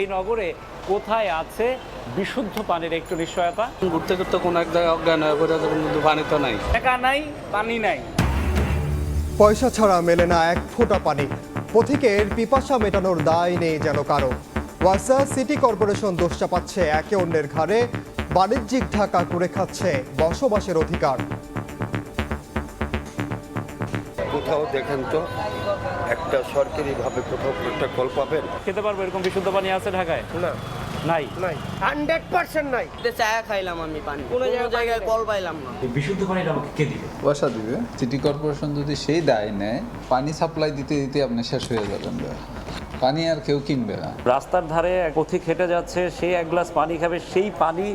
এই নগরে কোথায় আছে বিশুদ্ধ পানির একটু নিশ্চয়তা? ঘুরতে ঘুরতে কোনো এক জায়গায় অজ্ঞান হয়ে পড়ে যাবেন কিন্তু পানি তো নাই। টাকা নাই পানি নাই। পয়সা ছাড়া মেলে না এক ফোঁটা পানি। পথিকের পিপাসা মেটানোর দায় নেই যেন কারও। ওয়াসা সিটি কর্পোরেশন দোষ চাপাচ্ছে একে অন্যের ঘাড়ে। বাণিজ্যিক ঢাকা করে খাচ্ছে বসবাসের অধিকার। কোথাও দেখেন তো একটা সরকারিভাবে কোথাও একটা কল পাবেন? খেতে পারব এরকম বিশুদ্ধ পানি আছে ঢাকায়? না। নাই? নাই। হান্ড্রেড পার্সেন্ট নাই। চায়া খাইলাম আমি পানি। কোনো জায়গায় কল পাইলাম না। বিশুদ্ধ পানিটা আমাকে কে দিবে? পয়সা দিবে। সিটি কর্পোরেশন যদি সেই দায় নেয় পানি সাপ্লাই দিতে দিতে আপনি শেষ হয়ে যাবেন পানি আর কেউ কিনবে না। রাস্তার ধারে পথিক হেঁটে যাচ্ছে সে এক গ্লাস পানি খাবে সেই পানি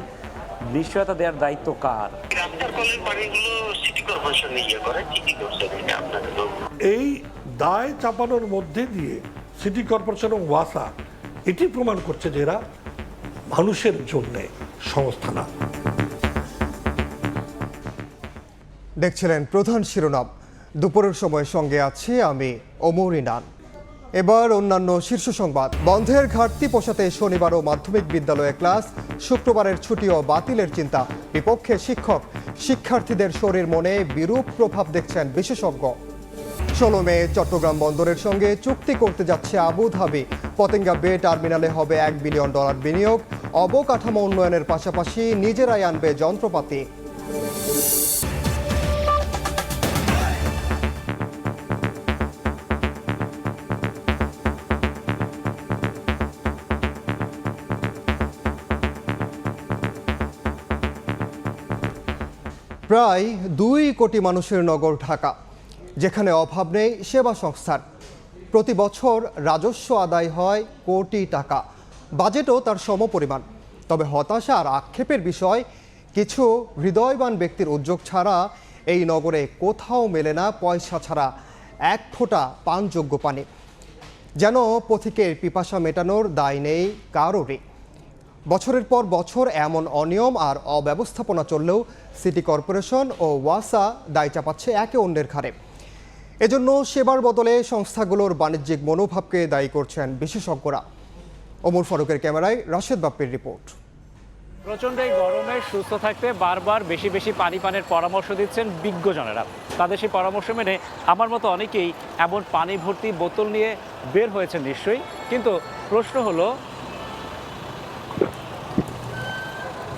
নিশ্চয়তা দেওয়ার দায়িত্ব কার? রাস্তার কলের পানিগুলো সিটি কর্পোরেশন ইয়ে করে ঠিকই করছেন আপনাদের এই দায় চাপানোর মধ্যে দিয়ে সিটি কর্পোরেশন এবং ওয়াসা এটি প্রমাণ করছে যে এরা মানুষের জন্যে সংস্থা না দেখছিলেন প্রধান শিরোনাম। দুপুরের সময় সঙ্গে আছি আমি ওমর ইনান। এবার অন্যান্য শীর্ষ সংবাদ। বন্ধের ঘাটতি পোষাতে শনিবারও মাধ্যমিক বিদ্যালয়ে ক্লাস, শুক্রবারের ছুটি ও বাতিলের চিন্তা। বিপক্ষে শিক্ষক, শিক্ষার্থীদের শরীর মনে বিরূপ প্রভাব দেখছেন বিশেষজ্ঞ। ষোলো চট্টগ্রাম বন্দরের সঙ্গে চুক্তি করতে যাচ্ছে আবুধাবি। পতেঙ্গা বে টার্মিনালে হবে এক বিলিয়ন ডলার বিনিয়োগ। অবকাঠামো উন্নয়নের পাশাপাশি নিজেরাই আনবে যন্ত্রপাতি। প্রায় দুই কোটি মানুষের নগর ঢাকা। যেখানে অভাব নেই সেবা সংস্থার। প্রতি বছর রাজস্ব আদায় হয় কোটি টাকা। বাজেটও তার সমপরিমাণ। তবে হতাশা আর আক্ষেপের বিষয়, কিছু হৃদয়বান ব্যক্তির উদ্যোগ ছাড়া এই নগরে কোথাও মেলে না পয়সা ছাড়া এক ফোঁটা পানযোগ্য পানি। যেন পথিকের পিপাসা মেটানোর দায় নেই কারোরই। বছরের পর বছর এমন অনিয়ম আর অব্যবস্থাপনা চললেও সিটি কর্পোরেশন ও ওয়াসা দায় চাপাচ্ছে একে অন্যের ঘাড়ে। এজন্য সেবার বদলে সংস্থাগুলোর বাণিজ্যিক মনোভাবকে দায়ী করছেন বিশেষজ্ঞরা। ওমর ফারুকের ক্যামেরায় রাশেদ বাপ্পির রিপোর্ট। প্রচণ্ড এই গরমে সুস্থ থাকতে বারবার বেশি বেশি পানি পানের পরামর্শ দিচ্ছেন বিজ্ঞজনেরা। তাদের সেই পরামর্শ মেনে আমার মতো অনেকেই এমন পানি ভর্তি বোতল নিয়ে বের হয়েছেন নিশ্চয়ই। কিন্তু প্রশ্ন হলো,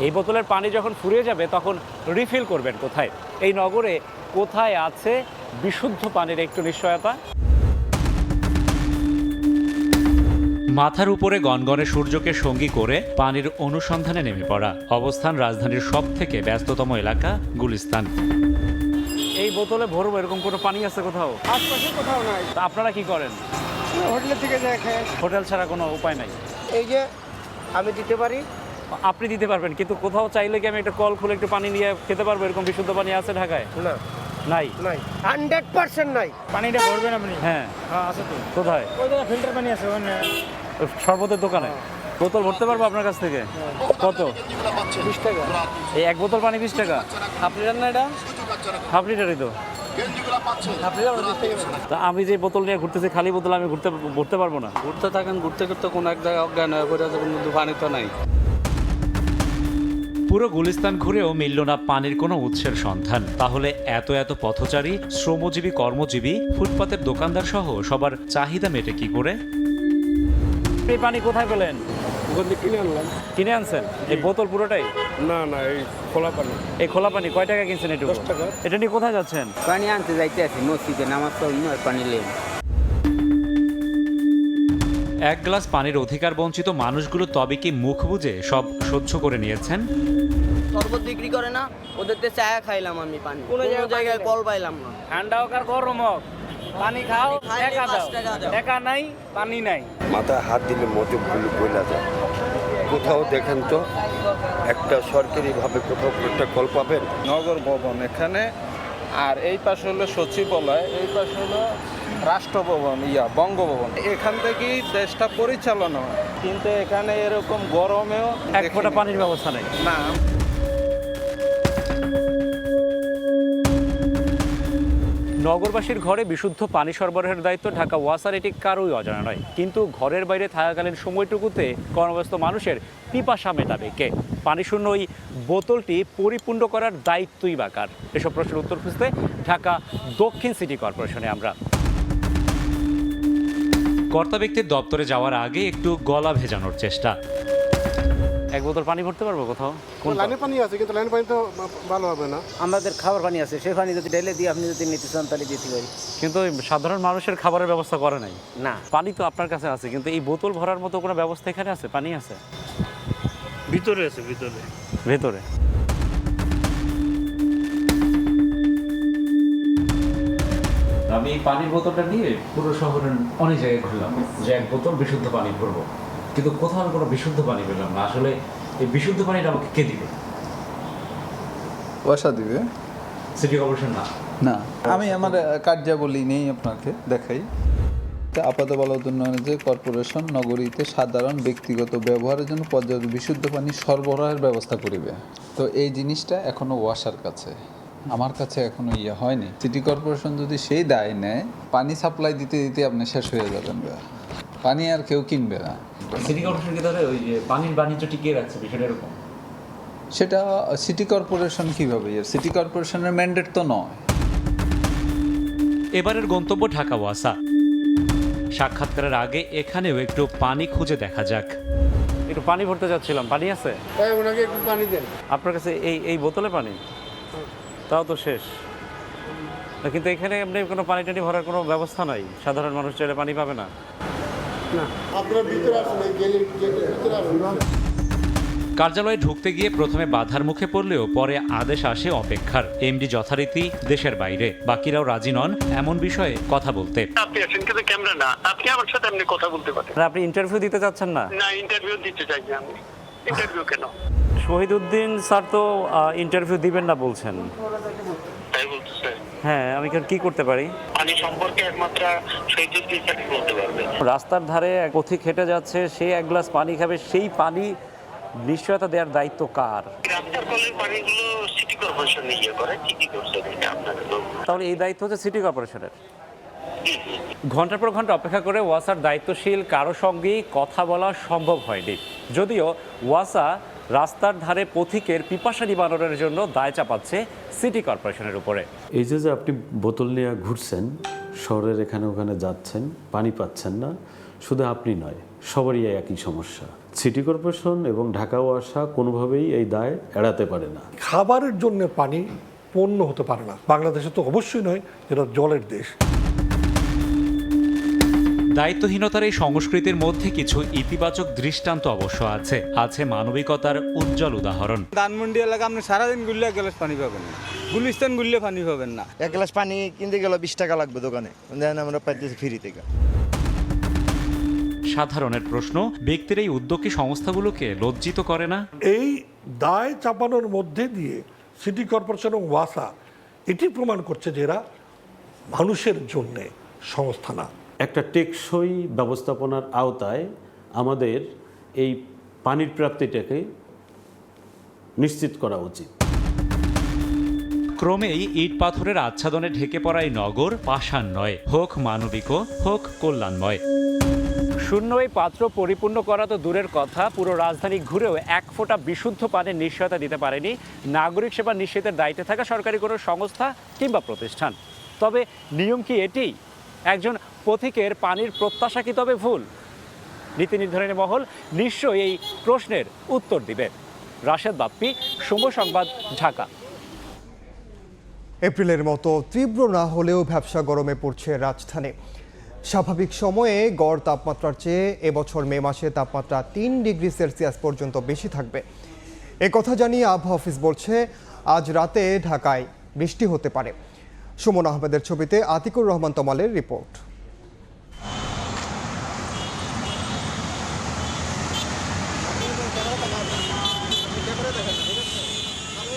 এই বোতলের পানি যখন ফুরিয়ে যাবে তখন রিফিল করবেন কোথায়? এই নগরে কোথায় আছে বিশুদ্ধ পানির একটু নিশ্চয়তা। মাথার উপরে গনগনে সূর্যকে সঙ্গী করে পানির অনুসন্ধানে নেমে পড়া অবস্থান রাজধানীর সব থেকে ব্যস্ততম এলাকা গুলিস্তান। এই বোতলে ভরবো এরকম কোনো পানি আছে কোথাও? আশপাশে কোথাও নাই। তা আপনারা কি করেন? হোটেলের থেকে যায় খায়। হোটেল ছাড়া কোনো উপায় নাই? এই যে আমি দিতে পারি। আপনি দিতে পারবেন কিন্তু কোথাও চাইলে কি আমি একটা কল খুলে একটু পানি নিয়ে খেতে পারব? এরকম বিশুদ্ধ পানি আছে ঢাকায়? না। নাই। নাই। হান্ড্রেড পার্সেন্ট নাই। পানিটা ভরবেন আপনি? হ্যাঁ। হ্যাঁ আছে তো। কোথায়? ওই ফিল্টার পানি আছে ওখানে। শরবতের দোকানে? বোতল ভরতে পারব আপনার কাছ থেকে? কত? বিশ টাকা এই এক বোতল পানি বিশ টাকা। হাফ লিটার না এটা? হাফ লিটারই তা। আমি যে বোতল নিয়ে ঘুরতেছি খালি বোতল আমি ঘুরতে ঘুরতে পারব না? ঘুরতে থাকেন ঘুরতে ঘুরতে কোনো এক জায়গায় অজ্ঞান হয়ে পড়ে যাবেন কিন্তু পানি তো নাই। পুরো গুলিস্তান ঘুরেও মিলল না পানির কোনো উৎসের সন্ধান। তাহলে এত এত পথচারী শ্রমজীবী কর্মজীবী ফুটপাতের দোকানদার সহ সবার চাহিদা মেটে কি করে? এই পানি কোথায় পেলেন? ওখান থেকে কিনে আনলাম। কিনে আনছেন? এই বোতল পুরোটাই? না না এই খোলা পানি। এই খোলা পানি কয় টাকা কিনছেন এটুকু? দশ টাকা। এটা নিয়ে কোথায় যাচ্ছেন? পানি আনতে যাইতে আছি মসজিদে নামাজ পড়ুন আর পানি লেন এক গ্লাস পানির অধিকার বঞ্চিত মানুষগুলো তবে কি মুখ বুঝে সব সহ্য করে নিয়েছেন? শরবত বিক্রি করে না ওদের তে চায়া খাইলাম আমি পানি। কোনো জায়গায় কল পাইলাম না। ঠান্ডা হোক আর গরম হোক পানি খাও পাঁচ দাও। টাকা নাই পানি নাই। মাথায় হাত দিলে মধ্যে গুলি বইলা যায়। কোথাও দেখেন তো একটা সরকারিভাবে কোথাও একটা কল পাবেন? নগর ভবন এখানে আর এই পাশে হলো সচিবালয় এই পাশে হলো রাষ্ট্রভবন ইয়া বঙ্গভবন। এখান থেকেই দেশটা পরিচালনা হয়। কিন্তু এখানে এরকম গরমেও এক ফোঁটা পানির ব্যবস্থা নেই। না। নগরবাসীর ঘরে বিশুদ্ধ পানি সরবরাহের দায়িত্ব ঢাকা ওয়াসার, এটি কারোই অজানা নয়। কিন্তু ঘরের বাইরে থাকাকালীন সময়টুকুতে কর্মব্যস্ত মানুষের পিপাসা মেটাবে কে? পানিশূন্য ওই বোতলটি পরিপূর্ণ করার দায়িত্বই বা কার? এসব প্রশ্নের উত্তর খুঁজতে ঢাকা দক্ষিণ সিটি কর্পোরেশনে আমরা। কর্তা ব্যক্তির দপ্তরে যাওয়ার আগে একটু গলা ভেজানোর চেষ্টা। এক বোতল পানি ভরতে পারব কোথাও? কোন লাইনে পানি আছে কিন্তু লাইন পানি তো ভালো হবে না। আমাদের খাবার পানি আছে সেই পানি যদি ঢেলে দিয়ে আপনি যদি নিতে চান তাহলে দিতে পারি। কিন্তু সাধারণ মানুষের খাবারের ব্যবস্থা করে নাই? না। পানি তো আপনার কাছে আছে কিন্তু এই বোতল ভরার মতো কোনো ব্যবস্থা এখানে আছে? পানি আছে? ভিতরে আছে ভিতরে। ভেতরে। আমি পানির বোতলটা নিয়ে পুরো শহরের অনেক জায়গায় ঘুরলাম যে এক বোতল বিশুদ্ধ পানি ভরবো। কিন্তু কোথাও আমি কোনো বিশুদ্ধ পানি পেলাম না। আসলে এই বিশুদ্ধ পানিটা আমাকে কে দিবে? দিবে? সিটি কর্পোরেশন না। না। আমি আমার কার্যাবলী নেই আপনাকে দেখাই। আপাত উন্নয়ন যে কর্পোরেশন নগরীতে সাধারণ ব্যক্তিগত ব্যবহারের জন্য পর্যাপ্ত বিশুদ্ধ পানি সরবরাহের ব্যবস্থা করিবে। তো এই জিনিসটা এখনও ওয়াসার কাছে। আমার কাছে এখনও ইয়ে হয়নি। সিটি কর্পোরেশন যদি সেই দায় নেয় পানি সাপ্লাই দিতে দিতে আপনি শেষ হয়ে যাবেন। পানি আর কেউ কিনবে না। সিটি কর্পোরেশন কি তাহলে ওই যে পানির বাণিজ্য টিকিয়ে রাখছে বিষয়টা এরকম? সেটা সিটি কর্পোরেশন কীভাবে? সিটি কর্পোরেশনের ম্যান্ডেট তো নয়। এবারের গন্তব্য ঢাকা ওয়াসা। সাক্ষাৎকারের আগে এখানেও একটু পানি খুঁজে দেখা যাক। একটু পানি ভরতে যাচ্ছিলাম। পানি আছে? তাই ওনাকে একটু পানি দেন। আপনার কাছে এই এই বোতলে পানি? তাও তো শেষ। কিন্তু এখানে এমনি কোনো পানি টানি ভরার কোনো ব্যবস্থা নাই। সাধারণ মানুষ চাইলে পানি পাবে না। আপনার ভিতরে আসুন এই গেটের গেটের ভিতরে আসুন। কার্যালয়ে ঢুকতে গিয়ে প্রথমে বাধার মুখে পড়লেও পরে আদেশ আসে অপেক্ষার। এমডি যথারীতি দেশের বাইরে। বাকিরাও রাজি নন এমন বিষয়ে কথা বলতে। আপনি আছেন কিন্তু ক্যামেরা না। আপনি আমার সাথে এমনি কথা বলতে পারেন। আপনি ইন্টারভিউ দিতে চাচ্ছেন না? না ইন্টারভিউ দিতে চাই না আমি। ইন্টারভিউ কেন? শহীদুদ্দিন স্যার তো ইন্টারভিউ দিবেন না বলছেন। তাই বলতেছে হ্যাঁ আমি এখন কি করতে পারি? পানি সম্পর্কে একমাত্র বলতে পারবে। রাস্তার ধারে পথিক হেঁটে যাচ্ছে সে এক গ্লাস পানি খাবে সেই পানি নিশ্চয়তা দেওয়ার দায়িত্ব কার? রাস্তার পানিগুলো সিটি কর্পোরেশন ইয়ে করে ঠিকই করছে তাহলে এই দায়িত্ব হচ্ছে সিটি কর্পোরেশনের ঘণ্টার পর ঘণ্টা অপেক্ষা করে ওয়াসার দায়িত্বশীল কারও সঙ্গেই কথা বলা সম্ভব হয়নি। যদিও ওয়াসা রাস্তার ধারে পথিকের পিপাসা নিবারণের জন্য দায় চাপাচ্ছে সিটি কর্পোরেশনের উপরে। এই যে যে আপনি বোতল নিয়ে ঘুরছেন শহরের এখানে ওখানে যাচ্ছেন পানি পাচ্ছেন না শুধু আপনি নয় সবারই এই একই সমস্যা। সিটি কর্পোরেশন এবং ঢাকা ওয়াসা কোনোভাবেই এই দায় এড়াতে পারে না। খাবারের জন্য পানি পণ্য হতে পারে না। বাংলাদেশে তো অবশ্যই নয় এটা জলের দেশ। দায়িত্বহীনতার এই সংস্কৃতির মধ্যে কিছু ইতিবাচক দৃষ্টান্ত অবশ্য আছে। আছে মানবিকতার উজ্জ্বল উদাহরণ। ধানমন্ডি এলাকা আপনি সারাদিন গুললে এক গ্লাস পানি পাবেন না। গুলিস্তান গুললে পানি পাবেন না। এক গ্লাস পানি কিনতে গেলে বিশ টাকা লাগবে দোকানে। দেন আমরা পাইতেছি ফ্রি থেকে। সাধারণের প্রশ্ন ব্যক্তির এই উদ্যোগী সংস্থাগুলোকে লজ্জিত করে না? এই দায় চাপানোর মধ্যে দিয়ে সিটি কর্পোরেশন এবং ওয়াসা এটি প্রমাণ করছে যে এরা মানুষের জন্যে সংস্থা না। একটা টেকসই ব্যবস্থাপনার আওতায় আমাদের এই পানির প্রাপ্তিটাকে নিশ্চিত করা উচিত। ক্রমেই ইট পাথরের আচ্ছাদনে ঢেকে পড়া এই নগর পাষাণ নয় হোক মানবিক হোক কল্যাণময়। শূন্য এই পাত্র পরিপূর্ণ করা তো দূরের কথা পুরো রাজধানী ঘুরেও এক ফোঁটা বিশুদ্ধ পানির নিশ্চয়তা দিতে পারেনি নাগরিক সেবা নিশ্চিতের দায়িত্বে থাকা সরকারি কোনো সংস্থা কিংবা প্রতিষ্ঠান। তবে নিয়ম কি এটি? একজন পথিকের পানির প্রত্যাশা কি তবে ভুল? নীতি নির্ধারণী মহল নিশ্চয়ই এই প্রশ্নের উত্তর দিবে। রাশেদ বাপ্পি সময় সংবাদ, ঢাকা। এপ্রিলের মতো তীব্র না হলেও ব্যবসা গরমে পড়ছে রাজধানী। স্বাভাবিক সময়ে গড় তাপমাত্রার চেয়ে এবছর মে মাসে তাপমাত্রা তিন ডিগ্রি সেলসিয়াস পর্যন্ত বেশি থাকবে। কথা জানিয়ে আবহাওয়া অফিস বলছে, আজ রাতে ঢাকায় বৃষ্টি হতে পারে। সুমন আহমেদের ছবিতে আতিকুর রহমান তমালের রিপোর্ট।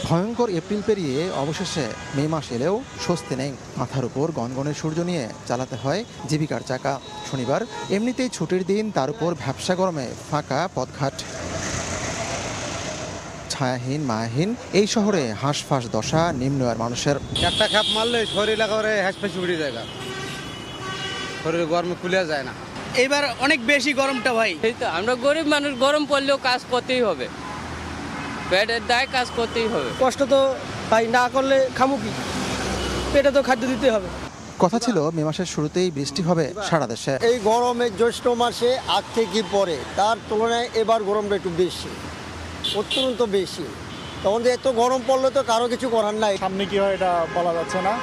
ভয়ঙ্কর এপ্রিল পেরিয়ে অবশেষে মে মাস এলেও স্বস্তি নেই। মাথার উপর গনগনের সূর্য নিয়ে চালাতে হয় জীবিকার চাকা। শনিবার এমনিতেই ছুটির দিন তার উপর ভ্যাবসা গরমে ফাঁকা পথঘাট। ছায়াহীন মায়াহীন এই শহরে হাঁসফাঁস দশা নিম্ন আর মানুষের। একটা খাপ মারলে শরীর একেবারে হ্যাসপেসি উঠে যায় গা। শরীরে গরমে খুলে যায় না। এবার অনেক বেশি গরমটা ভাই। এই তো আমরা গরিব মানুষ গরম পড়লেও কাজ করতেই হবে। পেটের দায় কাজ করতেই হবে। কষ্ট তো ভাই না করলে খামু কি? পেটে তো খাদ্য দিতে হবে। কথা ছিল মে মাসের শুরুতেই বৃষ্টি হবে সারা দেশে। এই গরমে জ্যৈষ্ঠ মাসে আগ থেকে পরে তার তুলনায় এবার গরমটা একটু বেশি অত্যন্ত বেশি। তখন যে এত গরম পড়লে তো কারও কিছু করার নাই। সামনে কি হয় এটা বলা যাচ্ছে না।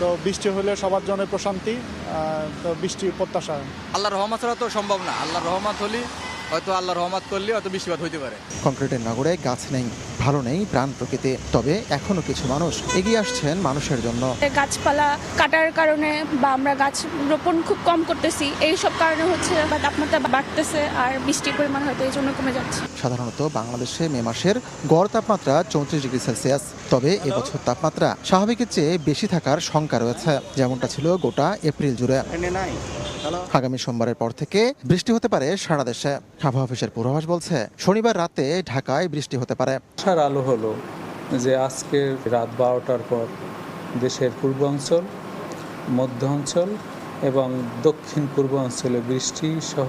তো বৃষ্টি হলে সবার জন্য প্রশান্তি তো বৃষ্টি প্রত্যাশা। আল্লাহর রহমত ছাড়া তো সম্ভব না। আল্লাহর রহমত হলে হয়তো আল্লাহ রহমত করলে হয়তো বৃষ্টিপাত হইতে পারে। কংক্রিটের নগরে গাছ নেই। ভালো নেই প্রাণ প্রকৃতি। তবে এখনও কিছু মানুষ এগিয়ে আসছেন মানুষের জন্য। গাছপালা কাটার কারণে বা আমরা গাছ রোপণ খুব কম করতেছি এই সব কারণে হচ্ছে বা তাপমাত্রা বাড়তেছে আর বৃষ্টির পরিমাণ হয়তো এই জন্য কমে যাচ্ছে। সাধারণত বাংলাদেশে মে মাসের গড় তাপমাত্রা চৌত্রিশ ডিগ্রি সেলসিয়াস। তবে এবছর তাপমাত্রা স্বাভাবিকের চেয়ে বেশি থাকার শঙ্কা রয়েছে। যেমনটা ছিল গোটা এপ্রিল জুড়ে। আগামী সোমবারের পর থেকে বৃষ্টি হতে পারে সারা দেশে। আবহাওয়া অফিসের পূর্বাভাস বলছে শনিবার রাতে ঢাকায় বৃষ্টি হতে পারে। আশার আলো হলো যে আজকে রাত বারোটার পর দেশের পূর্বাঞ্চল মধ্য অঞ্চল এবং দক্ষিণ পূর্ব অঞ্চলে বৃষ্টি সহ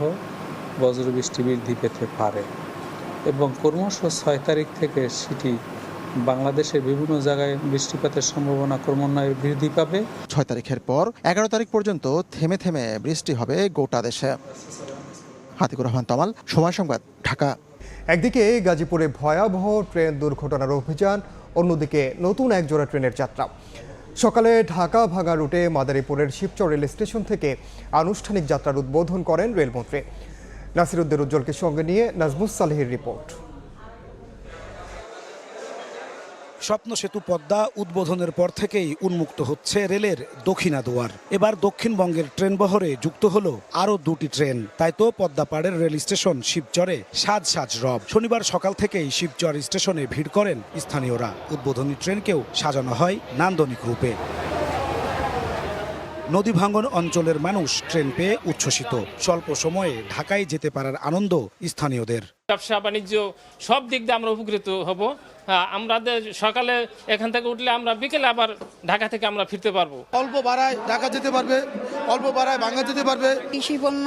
বজ্রবৃষ্টি বৃদ্ধি পেতে পারে এবং ক্রমশ ছয় তারিখ থেকে সেটি বাংলাদেশের বিভিন্ন জায়গায় বৃষ্টিপাতের সম্ভাবনা ক্রমান্বয়ে বৃদ্ধি পাবে। ছয় তারিখের পর এগারো তারিখ পর্যন্ত থেমে থেমে বৃষ্টি হবে গোটা দেশে। হাতিকুর রহমান তমাল, সময় সংবাদ, ঢাকা। একদিকে গাজীপুরে ভয়াবহ ট্রেন দুর্ঘটনার অভিযান, অন্যদিকে নতুন এক জোড়া ট্রেনের যাত্রা। সকালে ঢাকা ভাঙা রুটে মাদারীপুরের শিবচর রেল স্টেশন থেকে আনুষ্ঠানিক যাত্রার উদ্বোধন করেন রেলমন্ত্রী। নাসিরুদ্দিন উজ্জ্বলকে সঙ্গে নিয়ে নাজমুস সালেহের রিপোর্ট। স্বপ্ন সেতু পদ্মা উদ্বোধনের পর থেকেই উন্মুক্ত হচ্ছে রেলের দক্ষিণা দুয়ার। এবার দক্ষিণবঙ্গের ট্রেন বহরে যুক্ত হলো আরও দুটি ট্রেন। তাই তো পদ্মাপাড়ের রেল স্টেশন শিবচরে সাজ সাজ রব। শনিবার সকাল থেকেই শিবচর স্টেশনে ভিড় করেন স্থানীয়রা। উদ্বোধনী ট্রেনকেও সাজানো হয় নান্দনিক রূপে। নদী ভাঙ্গন অঞ্চলের মানুষ ট্রেন পেয়ে উচ্ছ্বসিত। স্বল্প সময়ে ঢাকায় যেতে পারার আনন্দ স্থানীয়দের। ব্যবসা বাণিজ্য সব দিক দিয়ে আমরা উপকৃত হব। হ্যাঁ, আমাদের সকালে এখান থেকে উঠলে আমরা বিকেলে আবার ঢাকা থেকে আমরা ফিরতে পারব। অল্প ভাড়ায় ঢাকা যেতে পারবে অল্প ভাড়ায় ভাঙ্গা যেতে পারবে। কৃষি পণ্য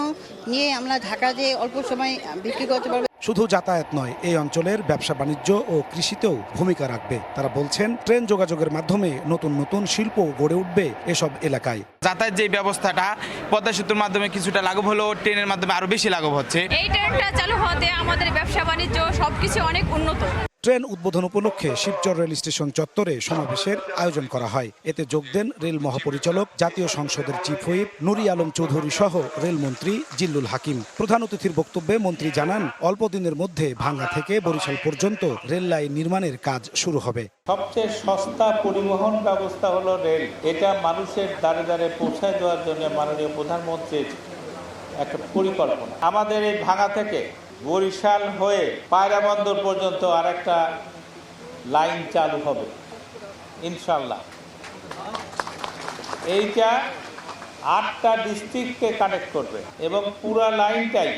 নিয়ে আমরা ঢাকা যে অল্প সময় বিক্রি করতে পারব। শুধু যাতায়াত নয় এই অঞ্চলের ব্যবসা বাণিজ্য ও কৃষিতেও ভূমিকা রাখবে। তারা বলছেন ট্রেন যোগাযোগের মাধ্যমে নতুন নতুন শিল্প গড়ে উঠবে এসব এলাকায়। যাতায়াত যে ব্যবস্থাটা পদ্মা সেতুর মাধ্যমে কিছুটা লাঘব হলো ট্রেনের মাধ্যমে আরও বেশি লাঘব হচ্ছে। এই ট্রেনটা চালু হতে আমাদের ব্যবসা বাণিজ্য সবকিছু অনেক উন্নত। ট্রেন উদ্বোধন উপলক্ষে শিবচর রেল স্টেশন চত্বরে সমাবেশের আয়োজন করা হয়। এতে যোগ দেন রেল মহাপরিচালক, জাতীয় সংসদের চিফ হুইপ নুরি আলম চৌধুরী সহ রেলমন্ত্রী জিল্লুল হাকিম। প্রধান অতিথির বক্তব্যে মন্ত্রী জানান, অল্প দিনের মধ্যে ভাঙ্গা থেকে বরিশাল পর্যন্ত রেল লাইন নির্মাণের কাজ শুরু হবে। সবচেয়ে সস্তা পরিবহন ব্যবস্থা হলো রেল। এটা মানুষের দ্বারে দ্বারে পৌঁছায় দেওয়ার জন্য মাননীয় প্রধানমন্ত্রীর একটা পরিকল্পনা। আমাদের এই ভাঙা থেকে বরিশাল হয়ে পায়রা বন্দর পর্যন্ত আরেকটা লাইন চালু হবে। ইনশাল্লাহ এইটা আটটা ডিস্ট্রিক্টকে কানেক্ট করবে এবং পুরা লাইনটাই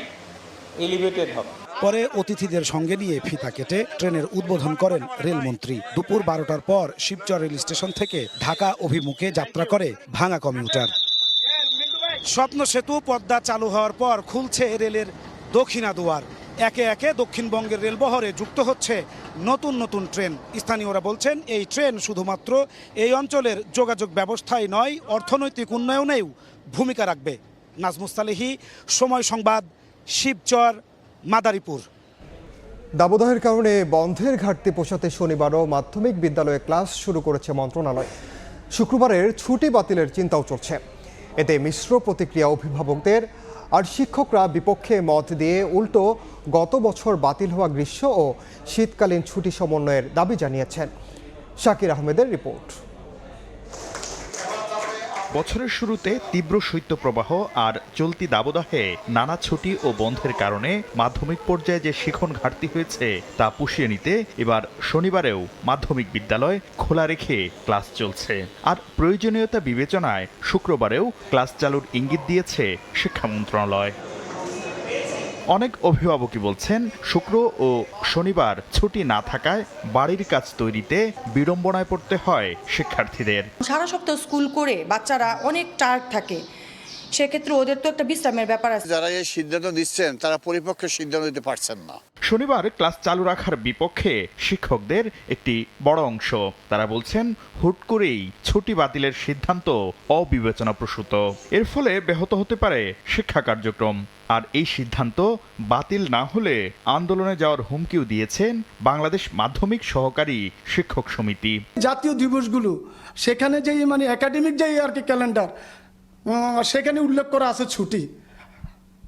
এলিভেটেড হবে। পরে অতিথিদের সঙ্গে নিয়ে ফিতা কেটে ট্রেনের উদ্বোধন করেন রেলমন্ত্রী। দুপুর বারোটার পর শিবচর রেল স্টেশন থেকে ঢাকা অভিমুখে যাত্রা করে ভাঙা কমিউটার। স্বপ্ন সেতু, পদ্মা চালু হওয়ার পর খুলছে রেলের দক্ষিণা দুয়ার একে একে দক্ষিণবঙ্গের রেলবহরে যুক্ত হচ্ছে নতুন নতুন ট্রেন। স্থানীয়রা বলছেন, এই ট্রেন শুধুমাত্র এই অঞ্চলের যোগাযোগ ব্যবস্থায় নয়, অর্থনৈতিক উন্নয়নেও ভূমিকা রাখবে। নাজমুস্তালেহি সময় সংবাদ, শিবচর, মাদারীপুর। দাবদাহের কারণে বন্ধের ঘাটতি পোষাতে শনিবারও মাধ্যমিক বিদ্যালয়ে ক্লাস শুরু করেছে মন্ত্রণালয়। শুক্রবারের ছুটি বাতিলের চিন্তাও চলছে। এতে মিশ্র প্রতিক্রিয়া অভিভাবকদের আর শিক্ষকরা বিপক্ষে মত দিয়ে উল্টো গত বছর বাতিল হওয়া গ্রীষ্ম ও শীতকালীন ছুটি সমন্বয়ের দাবি জানিয়েছেন। শাকির আহমেদের রিপোর্ট। বছরের শুরুতে তীব্র শৈত্যপ্রবাহ আর চলতি দাবদাহে নানা ছুটি ও বন্ধের কারণে মাধ্যমিক পর্যায়ে যে শিখন ঘাটতি হয়েছে তা পুষিয়ে নিতে এবার শনিবারেও মাধ্যমিক বিদ্যালয় খোলা রেখে ক্লাস চলছে। আর প্রয়োজনীয়তা বিবেচনায় শুক্রবারেও ক্লাস চালুর ইঙ্গিত দিয়েছে শিক্ষা মন্ত্রণালয়। অনেক অভিভাবকই বলছেন, শুক্র ও শনিবার ছুটি না থাকায় বাড়ির কাজ তৈরিতে বিড়ম্বনায় পড়তে হয় শিক্ষার্থীদের। সারা সপ্তাহ স্কুল করে বাচ্চারা অনেক টায়ার্ড থাকে। সেক্ষেত্রে ওদের তো একটা বিশ্রামের ব্যাপার আছে। যারা এই সিদ্ধান্ত দিচ্ছেন তারা পরিপক্ষ সিদ্ধান্ত দিতে পারছেন না। শনিবার ক্লাস চালু রাখার বিপক্ষে শিক্ষকদের একটি বড় অংশ। তারা বলছেন হুট করেই ছুটি বাতিলের সিদ্ধান্ত অবিবেচনাপ্রসূত। এর ফলে ব্যাহত হতে পারে শিক্ষা কার্যক্রম। আর এই সিদ্ধান্ত বাতিল না হলে আন্দোলনে যাওয়ার হুমকিও দিয়েছেন বাংলাদেশ মাধ্যমিক সহকারী শিক্ষক সমিতি। জাতীয় দিবসগুলো সেখানে যে মানে একাডেমিক যে আর কি ক্যালেন্ডার সেখানে উল্লেখ করা আছে ছুটি।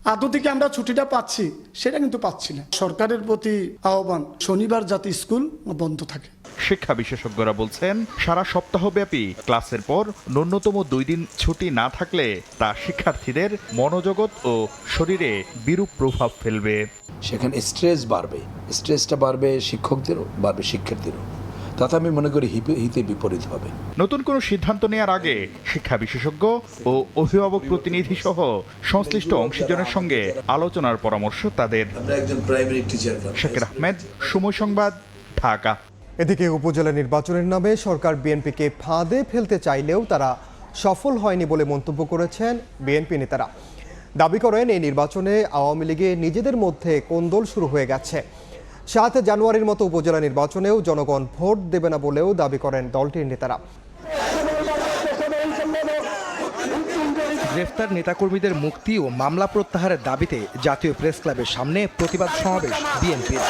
আদৌ থেকে আমরা ছুটিটা পাচ্ছি সেটা কিন্তু পাচ্ছি না। সরকারের প্রতি আহ্বান শনিবার যাতে স্কুল বন্ধ থাকে। শিক্ষা বিশেষজ্ঞরা বলছেন সারা সপ্তাহব্যাপী ক্লাসের পর ন্যূনতম দুই দিন ছুটি না থাকলে তা শিক্ষার্থীদের মনোজগৎ ও শরীরে বিরূপ প্রভাব ফেলবে। সেখানে স্ট্রেস বাড়বে। স্ট্রেসটা বাড়বে শিক্ষকদেরও বাড়বে শিক্ষার্থীদেরও তাতে আমি মনে করি হিতে বিপরীত হবে। নতুন কোনো সিদ্ধান্ত নেওয়ার আগে শিক্ষা বিশেষজ্ঞ ও অভিভাবক প্রতিনিধি সহ সংশ্লিষ্ট অংশীজনের সঙ্গে আলোচনার পরামর্শ তাদের। আমরা একজন প্রাইমারি টিচার শাকির আহমেদ সময় সংবাদ ঢাকা। এদিকে উপজেলা নির্বাচনের নামে সরকার বিএনপিকে ফাঁদে ফেলতে চাইলেও তারা সফল হয়নি বলে মন্তব্য করেছেন বিএনপি নেতারা। দাবি করেন এই নির্বাচনে আওয়ামী লীগে নিজেদের মধ্যে কোন্দল শুরু হয়ে গেছে। সাত জানুয়ারির মতো উপজেলা নির্বাচনেও জনগণ ভোট দেবে না বলেও দাবি করেন দলটির নেতারা। গ্রেফতার নেতাকর্মীদের মুক্তি ও মামলা প্রত্যাহারের দাবিতে জাতীয় প্রেস ক্লাবের সামনে প্রতিবাদ সমাবেশ বিএনপির।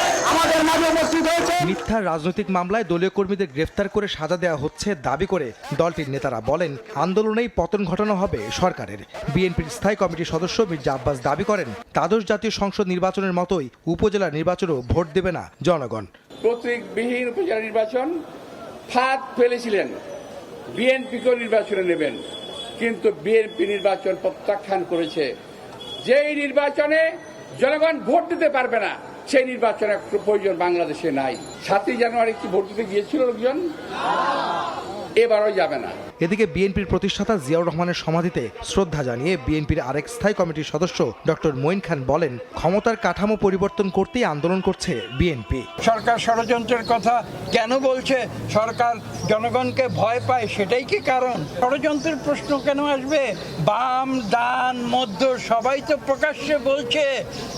মিথ্যা রাজনৈতিক মামলায় দলীয় কর্মীদের গ্রেফতার করে সাজা দেওয়া হচ্ছে দাবি করে দলটির নেতারা বলেন আন্দোলনেই পতন ঘটানো হবে সরকারের। বিএনপির স্থায়ী কমিটির সদস্য মির্জা আব্বাস দাবি করেন দ্বাদশ জাতীয় সংসদ নির্বাচনের মতোই উপজেলা নির্বাচনেও ভোট দেবে না জনগণ। প্রতীকবিহীন উপজেলা নির্বাচন ফাঁদ ফেলেছিলেন। বিএনপিকেও নির্বাচনে নেবেন। কিন্তু বিএনপি নির্বাচন প্রত্যাখ্যান করেছে। যেই নির্বাচনে জনগণ ভোট দিতে পারবে না, সেই নির্বাচনের প্রয়োজন বাংলাদেশে নাই। সাতই জানুয়ারি কি ভোট দিতে গিয়েছিল লোকজন? এবারও যাবে না। এদিকে বিএনপির প্রতিষ্ঠাতা জিয়াউর রহমানের সমাধিতে শ্রদ্ধা জানিয়ে বিএনপির আরেক স্থায়ী কমিটির সদস্য ডক্টর মঈন খান বলেন, ক্ষমতার কাঠামো পরিবর্তন করতেই আন্দোলন করছে বিএনপি। সরকার ষড়যন্ত্রের কথা কেন বলছে? সরকার জনগণকে ভয় পায়, সেটাই কি কারণ? ষড়যন্ত্রের প্রশ্ন কেন আসবে? বাম, ডান, মধ্য, সবাই তো প্রকাশ্যে বলছে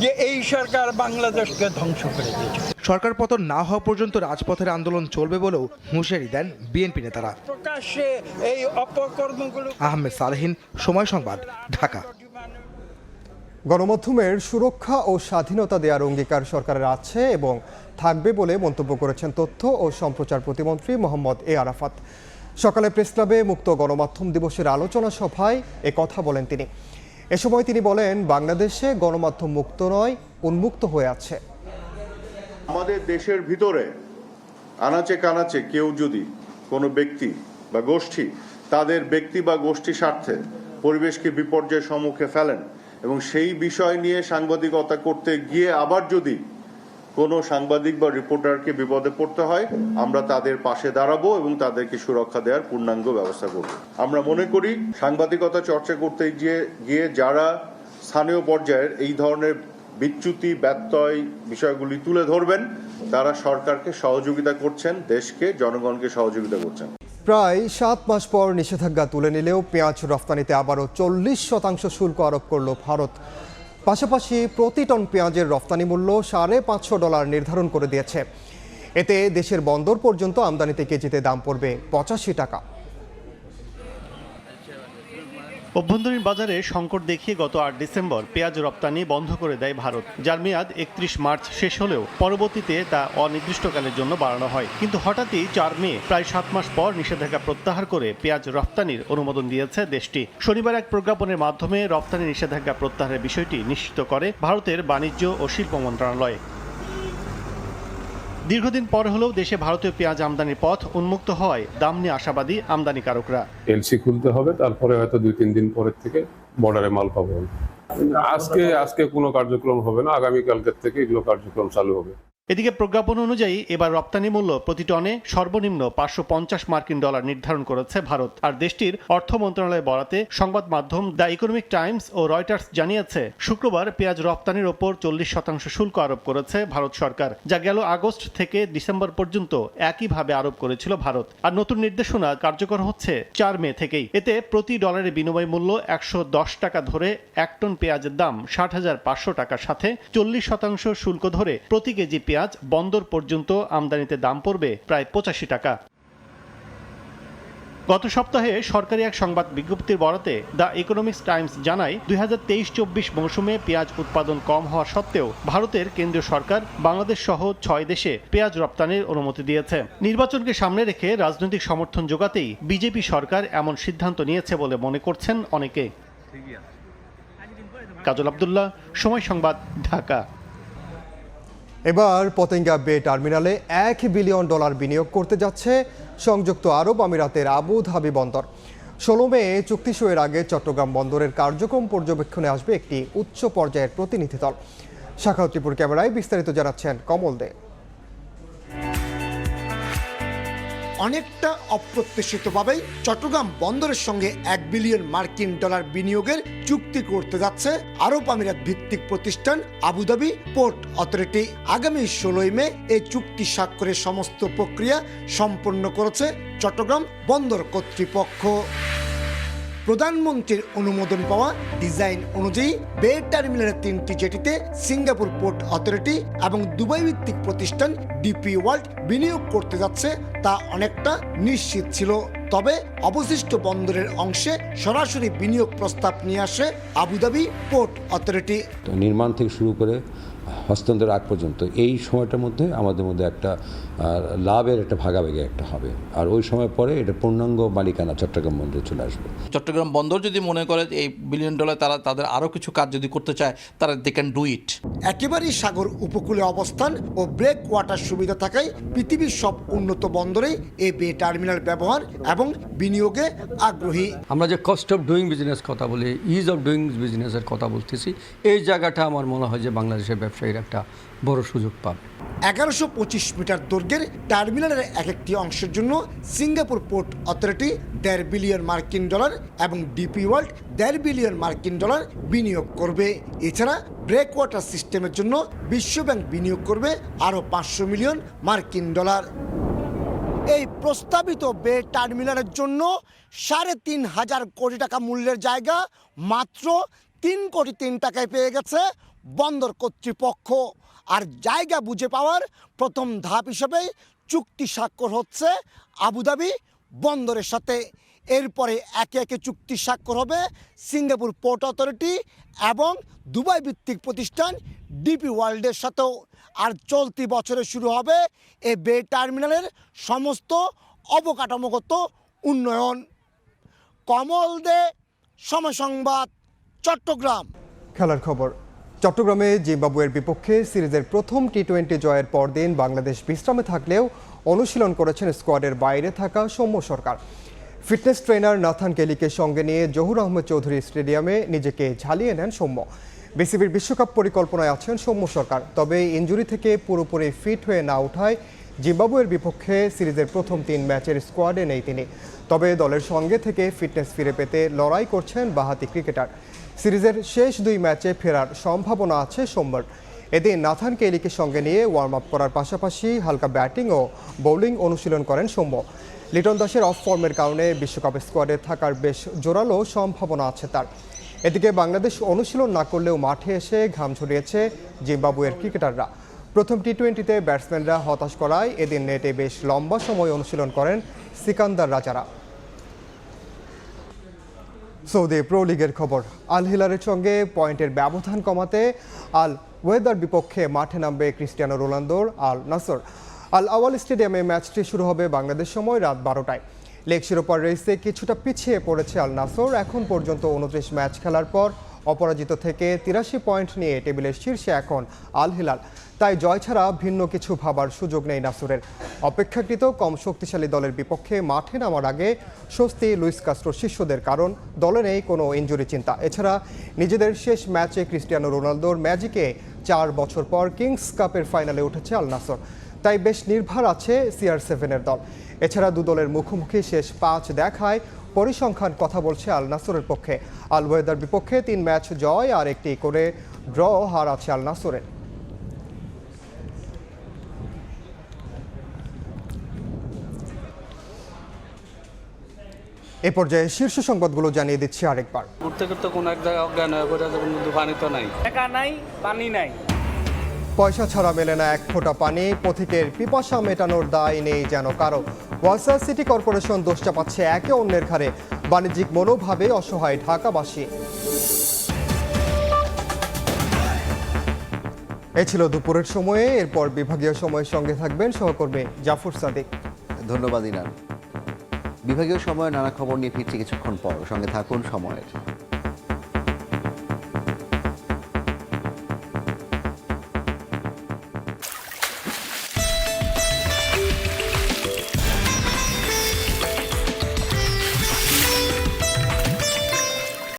যে এই সরকার বাংলাদেশকে ধ্বংস করে দিয়েছে। সরকার পতন না হওয়া পর্যন্ত রাজপথের আন্দোলন চলবে বলেও হুঁশিয়ারি দেন বিএনপি নেতারা। প্রকাশ্যে এই অপকর্মগুলো আহমেদ সালেহিন সময় সংবাদ ঢাকা। গণমাধ্যমের সুরক্ষা ও স্বাধীনতা দেওয়ার অঙ্গীকার সরকারের আছে এবং থাকবে বলে মন্তব্য করেছেন তথ্য ও সম্প্রচার প্রতিমন্ত্রী মোহাম্মদ এ আরাফাত। সকালে প্রেস ক্লাবে মুক্ত গণমাধ্যম দিবসের আলোচনা সভায় এ কথা বলেন তিনি। এ সময় তিনি বলেন বাংলাদেশে গণমাধ্যম মুক্ত নয় উন্মুক্ত হয়ে আছে। আমাদের দেশের ভিতরে আনাচে কানাচে কেউ যদি কোনো ব্যক্তি বা গোষ্ঠী তাদের ব্যক্তি বা গোষ্ঠী স্বার্থে পরিবেশকে বিপর্যয়ের সম্মুখে ফেলেন এবং সেই বিষয় নিয়ে সাংবাদিকতা করতে গিয়ে আবার যদি কোনো সাংবাদিক বা রিপোর্টারকে বিপদে পড়তে হয়, আমরা তাদের পাশে দাঁড়াবো এবং তাদেরকে সুরক্ষা দেওয়ার পূর্ণাঙ্গ ব্যবস্থা করব। আমরা মনে করি সাংবাদিকতা চর্চা করতে গিয়ে গিয়ে যারা স্থানীয় পর্যায়ের এই ধরনের বিচ্যুতি, ব্যত্যয় বিষয়গুলি তুলে ধরবেন। তারা সরকারকে সহযোগিতা করছেন, দেশকে, জনগণকে সহযোগিতা করছেন। প্রায় সাত মাস পর নিষেধাজ্ঞা তুলে নিলেও পেঁয়াজ রফতানিতে আবারও চল্লিশ শতাংশ শুল্ক আরোপ করল ভারত। পাশাপাশি প্রতি টন পেঁয়াজের রফতানি মূল্য সাড়ে পাঁচশো ডলার নির্ধারণ করে দিয়েছে। এতে দেশের বন্দর পর্যন্ত আমদানিতে কেজিতে দাম পড়বে পঁচাশি টাকা। অভ্যন্তরীণ বাজারে সংকট দেখিয়ে গত আট ডিসেম্বর পেঁয়াজ রপ্তানি বন্ধ করে দেয় ভারত, যার মেয়াদ একত্রিশ মার্চ শেষ হলেও পরবর্তীতে তা অনির্দিষ্টকালের জন্য বাড়ানো হয়। কিন্তু হঠাৎই চার মে, প্রায় সাত মাস পর নিষেধাজ্ঞা প্রত্যাহার করে পেঁয়াজ রপ্তানির অনুমোদন দিয়েছে দেশটি। শনিবার এক প্রজ্ঞাপনের মাধ্যমে রপ্তানি নিষেধাজ্ঞা প্রত্যাহারের বিষয়টি নিশ্চিত করে ভারতের বাণিজ্য ও শিল্প মন্ত্রণালয়। দীর্ঘদিন পর হলেও দেশে ভারতীয় পেঁয়াজ আমদানির পথ উন্মুক্ত হওয়ায় দাম নিয়ে আশাবাদী আমদানি কারকরা এলসি খুলতে হবে, তারপরে হয়তো দুই, তিন দিন পরের থেকে বর্ডারে মাল পাবো। আজকে আজকে কোনো কার্যক্রম হবে না, আগামীকালকের থেকে এগুলো কার্যক্রম চালু হবে। এদিকে প্রজ্ঞাপন অনুযায়ী এবার রপ্তানি মূল্য প্রতি টনে সর্বনিম্ন পাঁচশো পঞ্চাশ মার্কিন ডলার নির্ধারণ করেছে ভারত। আর দেশটির অর্থ মন্ত্রণালয় বরাতে সংবাদ মাধ্যম দ্য ইকোনমিক টাইমস ও রয়টার্স জানিয়েছে, শুক্রবার পেঁয়াজ রপ্তানির ওপর চল্লিশ শতাংশ শুল্ক আরোপ করেছে ভারত সরকার, যা গেল আগস্ট থেকে ডিসেম্বর পর্যন্ত একইভাবে আরোপ করেছিল ভারত। আর নতুন নির্দেশনা কার্যকর হচ্ছে চার মে থেকেই। এতে প্রতি ডলারের বিনিময় মূল্য একশো দশ টাকা ধরে এক টন পেঁয়াজের দাম ষাট হাজার পাঁচশো টাকার সাথে চল্লিশ শতাংশ শুল্ক ধরে প্রতি কেজি পেঁয়াজ বন্দর পর্যন্ত আমদানিতে দাম পড়বে প্রায় পঁচাশি টাকা। গত সপ্তাহে সরকারি এক সংবাদ বিজ্ঞপ্তির বরাতে দ্য ইকোনমিক্স টাইমস জানায়, দুই হাজার তেইশ চব্বিশ মৌসুমে পেঁয়াজ উৎপাদন কম হওয়া সত্ত্বেও ভারতের কেন্দ্রীয় সরকার বাংলাদেশ সহ ছয় দেশে পেঁয়াজ রপ্তানির অনুমতি দিয়েছে। নির্বাচনকে সামনে রেখে রাজনৈতিক সমর্থন জোগাতেই বিজেপি সরকার এমন সিদ্ধান্ত নিয়েছে বলে মনে করছেন অনেকে। কাজল আবদুল্লাহ, সময় সংবাদ, ঢাকা। এবার পতেঙ্গা বে টার্মিনালে এক বিলিয়ন ডলার বিনিয়োগ করতে যাচ্ছে সংযুক্ত আরব আমিরাতের আবু ধাবি বন্দর। ষোলো মে চুক্তি সইয়ের আগে চট্টগ্রাম বন্দরের কার্যক্রম পর্যবেক্ষণে আসবে একটি উচ্চ পর্যায়ের প্রতিনিধি দল। শাখা ত্রিপুর ক্যামেরায় বিস্তারিত জানাচ্ছেন কমল দে। অনেকটা অপ্রত্যাশিতভাবেই চট্টগ্রাম বন্দরের সঙ্গে এক বিলিয়ন মার্কিন ডলার বিনিয়োগের চুক্তি করতে যাচ্ছে আরব আমিরাত ভিত্তিক প্রতিষ্ঠান আবুধাবি পোর্ট অথরিটি। আগামী ষোলোই মে এই চুক্তি স্বাক্ষরের সমস্ত প্রক্রিয়া সম্পন্ন করেছে চট্টগ্রাম বন্দর কর্তৃপক্ষ। প্রধানমন্ত্রীর অনুমোদন পাওয়া ডিজাইন অনুযায়ী বে টার্মিনালের তিনটি জেটিতে সিঙ্গাপুর পোর্ট অথরিটি এবং দুবাই ভিত্তিক প্রতিষ্ঠান ডিপি ওয়ার্ল্ড বিনিয়োগ করতে যাচ্ছে তা অনেকটা নিশ্চিত ছিল। তবে অবশিষ্ট বন্দরের অংশে সরাসরি বিনিয়োগ প্রস্তাব নিয়ে আসে আবুধাবি পোর্ট অথরিটি। নির্মাণ থেকে শুরু করে হস্তান্তর আগ পর্যন্ত। এই সময়টার মধ্যে আমাদের মধ্যে একটা লাভের একটা ভাগাভাগি একটা হবে। আর ওই সময় পরে এটা পূর্ণাঙ্গ মালিকানা চট্টগ্রাম বন্দরে চলে আসবে। চট্টগ্রাম বন্দর যদি মনে করে এই বিলিয়ন ডলার তারা তাদের আরও কিছু কাজ যদি করতে চায় তারা দে ক্যান ডু ইট একেবারেই সাগর উপকূলে অবস্থান ও ব্রেক ওয়াটার সুবিধা থাকায় পৃথিবীর সব উন্নত বন্দরেই এই বে টার্মিনাল ব্যবহার এবং বিনিয়োগে আগ্রহী। আমরা যে কস্ট অফ ডুইং বিজনেস কথা বলি ইজ অফ ডুইং বিজনেসের কথা বলতেছি এই জায়গাটা আমার মনে হয় যে বাংলাদেশের ব্যবসায়ীর একটা বড় সুযোগ পাবে। এগারোশো পঁচিশ মিটার দৈর্ঘ্যের টার্মিনালের এক একটি অংশের জন্য সিঙ্গাপুর পোর্ট অথরিটি দেড় বিলিয়ন মার্কিন ডলার এবং ডিপি ওয়ার্ল্ড দেড় বিলিয়ন মার্কিন ডলার বিনিয়োগ করবে। এছাড়া ব্রেক ওয়াটার সিস্টেমের জন্য বিশ্বব্যাংক বিনিয়োগ করবে আরও পাঁচশো মিলিয়ন মার্কিন ডলার। এই প্রস্তাবিত বে টার্মিনালের জন্য সাড়ে তিন হাজার কোটি টাকা মূল্যের জায়গা মাত্র তিন কোটি তিন টাকায় পেয়ে গেছে বন্দর কর্তৃপক্ষ আর জায়গা বুঝে পাওয়ার প্রথম ধাপ হিসেবে চুক্তি স্বাক্ষর হচ্ছে আবুধাবি বন্দরের সাথে। এরপরে একে একে চুক্তি স্বাক্ষর হবে সিঙ্গাপুর পোর্ট অথরিটি এবং দুবাই ভিত্তিক প্রতিষ্ঠান ডিপি ওয়ার্ল্ডের সাথেও। আর চলতি বছরে শুরু হবে এ বে টার্মিনালের সমস্ত অবকাঠামোগত উন্নয়ন। কমল দে, সময় সংবাদ, চট্টগ্রাম। খেলার খবর। চট্টগ্রামে জিম্বাবুয়ের বিপক্ষে সিরিজের প্রথম টি টোয়েন্টি জয়ের পরদিন বাংলাদেশ বিশ্রামে থাকলেও অনুশীলন করেছেন স্কোয়াডের বাইরে থাকা Soumya Sarkar. Fitness trainer Nathan কেলিকে সঙ্গে নিয়ে জহুর আহমেদ চৌধুরী স্টেডিয়ামে নিজেকে ঝালিয়ে নেন সৌম্য। বিসিবির বিশ্বকাপ পরিকল্পনায় আছেন সৌম্য সরকার, তবে ইঞ্জুরি থেকে পুরোপুরি ফিট হয়ে না ওঠায় জিম্বাবুয়ের বিপক্ষে সিরিজের প্রথম তিন ম্যাচের স্কোয়াডে নেই তিনি। তবে দলের সঙ্গে থেকে ফিটনেস ফিরে পেতে লড়াই করছেন বাহাতি ক্রিকেটার। সিরিজের শেষ দুই ম্যাচে ফেরার সম্ভাবনা আছে সোমবার। এদিন নাথান কেলিকে সঙ্গে নিয়ে ওয়ার্ম আপ করার পাশাপাশি হালকা ব্যাটিং ও বোলিং অনুশীলন করেন সৌম্য। লিটন দাসের অফ ফর্মের কারণে বিশ্বকাপ স্কোয়াডে থাকার বেশ জোরালো সম্ভাবনা আছে তার। এদিকে বাংলাদেশ অনুশীলন না করলেও মাঠে এসে ঘাম ঝরিয়েছে জিম্বাবুয়ের ক্রিকেটাররা। প্রথম টি টোয়েন্টিতে ব্যাটসম্যানরা হতাশ করায় এদিন নেটে বেশ লম্বা সময় অনুশীলন করেন সিকান্দার রাজারা। সৌদি প্রো লিগের খবর। আল হিলারের সঙ্গে পয়েন্টের ব্যবধান কমাতে আল ওয়েদার বিপক্ষে মাঠে নামবে ক্রিস্টিয়ানো রোনালদোর আল নাসর। আল আওয়াল স্টেডিয়ামে ম্যাচটি শুরু হবে বাংলাদেশ সময় রাত বারোটায়। লেগ শিরোপার রেসে কিছুটা পিছিয়ে পড়েছে আল নাসর। এখন পর্যন্ত উনত্রিশ ম্যাচ খেলার পর অপরাজিত থেকে তিরাশি পয়েন্ট নিয়ে টেবিলের শীর্ষে এখন আল হিলাল তাই জয় ছাড়া ভিন্ন কিছু ভাবার সুযোগ নেই নাসুরের। অপেক্ষাকৃত কম শক্তিশালী দলের বিপক্ষে মাঠে নামার আগে স্বস্তি লুইস কাস্ট্রোর শিষ্যদের কারণ, দলে নেই কোনো ইঞ্জুরি চিন্তা। এছাড়া নিজেদের শেষ ম্যাচে ক্রিস্টিয়ানো রোনালদোর ম্যাজিকে চার বছর পর কিংস কাপের ফাইনালে উঠেছে আল নাসর। তাই বেশ নির্ভর আছে সিআর সেভেনের দল। এছাড়া দু দলের মুখোমুখি শেষ পাঁচ দেখায় পরিসংখ্যান কথা বলছে আল নাসরের পক্ষে। আল ওয়েদার বিপক্ষে তিন ম্যাচ জয় আর একটি করে ড্র হার আছে আল নাসরের। এ পর্যায়ে শীর্ষ সংবাদগুলো জানিয়ে দিচ্ছি আরেকবার। ঘুরতে ঘুরতে কোনো এক জায়গায় অজ্ঞান হয়ে পড়ে যাবেন কিন্তু পানি তো নাই। টাকা নাই পানি নাই। পয়সা ছাড়া মেলে না এক ফোঁটা পানি পথিকের পিপাসা মেটানোর দায় নেই যেন কারও। ওয়ালসা সিটি কর্পোরেশন দোষ চাপাচ্ছে একে অন্যের ঘাড়ে। বাণিজ্যিক মনোভাবে অসহায় ঢাকাবাসী। এ ছিল দুপুরের সময়ে এরপর বিভাগীয় সময়ের সঙ্গে থাকবেন সহকর্মী জাফর সাদিক। ধন্যবাদ ইনান। বিভাগীয় সময়ে নানা খবর নিয়ে ফিরছি কিছুক্ষণ পর। সঙ্গে থাকুন সময়ের।